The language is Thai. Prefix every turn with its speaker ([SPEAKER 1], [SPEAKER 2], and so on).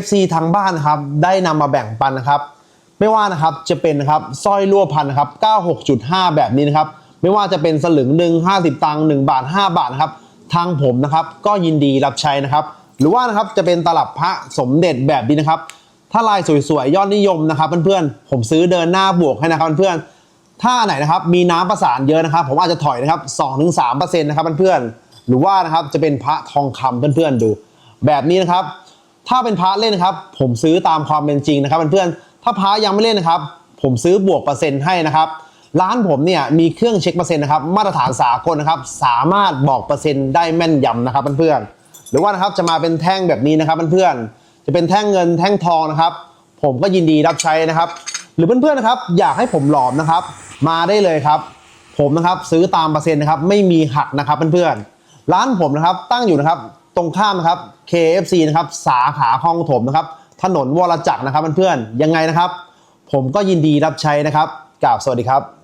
[SPEAKER 1] FC ทางบ้านนะครับได้นำมาแบ่งปันนะครับ ไม่ว่านะครับจะเป็นนะครับสร้อยรั่วพันนะครับ 96.5 แบบนี้นะครับ ไม่ว่าจะเป็นสลึงหนึ่ง50 ตังค์1บาท 5 บาทนะครับ ทางผมนะครับก็ยินดีรับใช้นะครับ หรือว่านะครับจะเป็นตลับพระสมเด็จแบบนี้นะครับ ถ้าลายสวยๆ ยอดนิยมนะครับเพื่อนๆ ผมซื้อเดินหน้าบวกให้นะครับเพื่อนๆ ถ้าไหนนะครับมีน้ำประสานเยอะนะครับ ผมอาจจะถอยนะครับ2-3%นะครับเพื่อนๆ หรือว่านะครับจะเป็นพระทองคำเพื่อนๆดู แบบนี้นะครับ ถ้าเป็นพระเล่นนะครับ ผมซื้อตามความเป็นจริงนะครับเพื่อนๆถ้าพระยังไม่เล่นนะครับ ผมซื้อบวกเปอร์เซ็นต์ให้นะครับร้านผมเนี่ยมีเครื่องเช็คเปอร์เซ็นต์นะครับมาตรฐานสากลนะครับ สามารถบอกเปอร์เซ็นต์ได้แม่นยำนะครับเพื่อนๆหรือว่านะครับจะมาเป็นแท่งแบบนี้นะครับเพื่อนๆจะเป็นแท่งเงินแท่งทองนะครับ ผมก็ยินดีรับใช้นะครับ หรือเพื่อนๆนะครับ อยากให้ผมหลอมนะครับ มาได้เลยครับ ผมนะครับซื้อตามเปอร์เซ็นต์นะครับ ไม่มีหักนะครับเพื่อนๆร้านผมนะครับตั้งอยู่นะครับ ตรงข้ามนะครับ KFC นะครับสาขาคลองถมนะครับ ถนนวรจักรนะครับเพื่อนๆยังไงนะครับ ผมก็ยินดีรับใช้นะครับกล่าวสวัสดีครับ